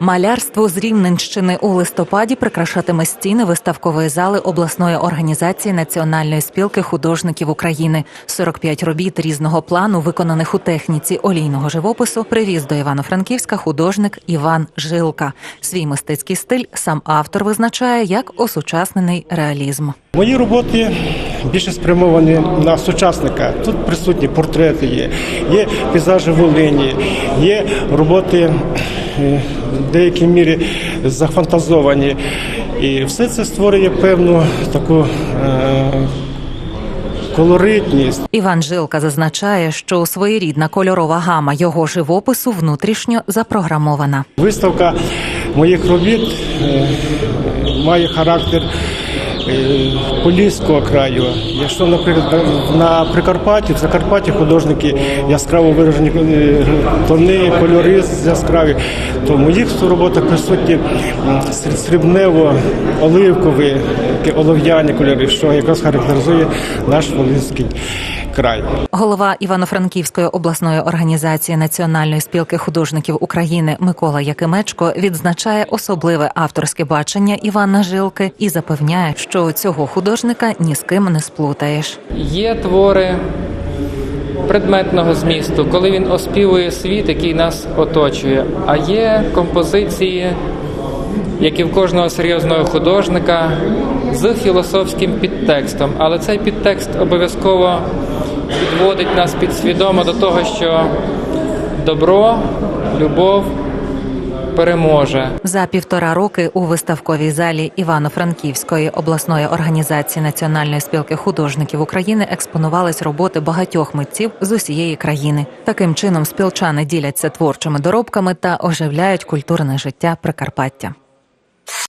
Малярство з Рівненщини у листопаді прикрашатиме стіни виставкової зали обласної організації Національної спілки художників України. 45 робіт різного плану, виконаних у техніці олійного живопису, привіз до Івано-Франківська художник Іван Жилка. Свій мистецький стиль сам автор визначає як осучаснений реалізм. Мої роботи більше спрямовані на сучасника. Тут присутні портрети є, є пейзажі Волині, є роботи в деякій мірі зафантазовані. І все це створює певну таку е, колоритність. Іван Жилка зазначає, що своєрідна кольорова гама його живопису внутрішньо запрограмована. Виставка моїх робіт е, має характер е, поліського краю. Якщо, наприклад, на- на Прикарпатті, в Закарпатті художники яскраво виражені е, тони, кольори яскраві, то в моїх роботах присутні срібнево-оливкові, олов'яні кольори, що якраз характеризує наш волинський край. Голова Івано-Франківської обласної організації Національної спілки художників України Микола Якимечко відзначає особливе авторське бачення Івана Жилки і запевняє, що цього художника ні з ким не сплутаєш. Є твори предметного змісту, коли він оспівує світ, який нас оточує. А є композиції, як і в кожного серйозного художника, з філософським підтекстом. Але цей підтекст обов'язково підводить нас підсвідомо до того, що добро, любов переможе. За півтора роки у виставковій залі Івано-Франківської обласної організації Національної спілки художників України експонувались роботи багатьох митців з усієї країни. Таким чином спілчани діляться творчими доробками та оживляють культурне життя Прикарпаття.